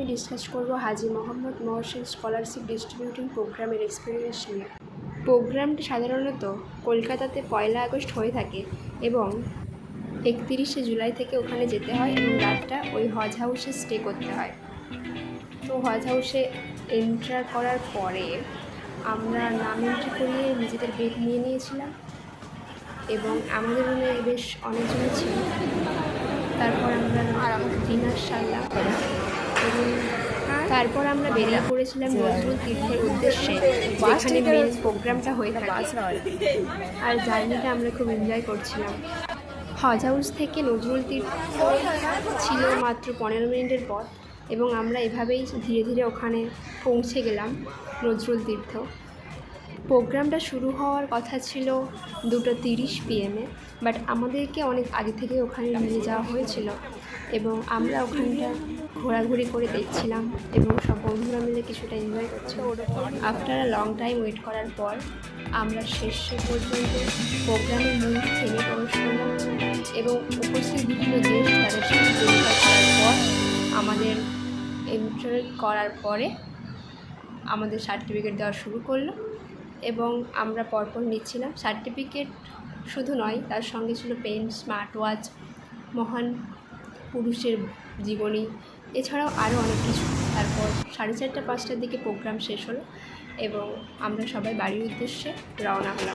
Discuss করব Haji Mohammad Mohsin scholarship distributing প্রোগ্রামের experience নিয়ে। প্রোগ্রামটি সাধারণত কলকাতাতে পয়লা আগস্ট হয়ে থাকে এবং একতিরিশে জুলাই থেকে ওখানে যেতে হয় এবং রাতটা ওই হজ হাউসে স্টে করতে হয়। তো হজ হাউসে এন্টার করার পরে আমরা নাম এন্ট্রি করিয়ে নিজেদের বেড নিয়ে নিয়েছিলাম এবং আমাদের রুমে বেশ অনেকজন ছিল। তারপর আমরা ডিনার সারলাম। তারপর আমরা বেরিয়ে পড়েছিলাম নজরুল তীর্থের উদ্দেশ্যে যেখানে মেন প্রোগ্রামটা হয়ে থাকে। আর জার্নিটা আমরা খুব এনজয় করছিলাম। হজ হাউস থেকে নজরুল তীর্থ ছিল মাত্র পনেরো মিনিটের পথ এবং আমরা এভাবেই ধীরে ধীরে ওখানে পৌঁছে গেলাম নজরুল তীর্থ। প্রোগ্রামটা শুরু হওয়ার কথা ছিল দুটো তিরিশ পিএমে বাট আমাদেরকে অনেক আগে থেকে ওখানে নিয়ে যাওয়া হয়েছিল এবং আমরা ওখানটা ঘোরাঘুরি করে দেখছিলাম এবং সব বন্ধুরা মিলে কিছুটা এনজয় করছিলাম। After a long time wait করার পর আমরা শেষ পর্যন্ত প্রোগ্রামের মূল থেমে করলাম এবং উপস্থিত বিভিন্ন দেশ তাদের সাথে পর আমাদের এন্টার করার পরে আমাদের সার্টিফিকেট দেওয়া শুরু করল। এবং আমরা পরপর নিচ্ছিলাম। সার্টিফিকেট শুধু নয়, তার সঙ্গে ছিল পেন স্মার্ট ওয়াচ মহান পুরুষের জীবনী। এছাড়াও আরও অনেক কিছু। তারপর সাড়ে চারটা, পাঁচটার দিকে প্রোগ্রাম শেষ হলো এবং আমরা সবাই বাড়ির উদ্দেশ্যে রওনা হলাম।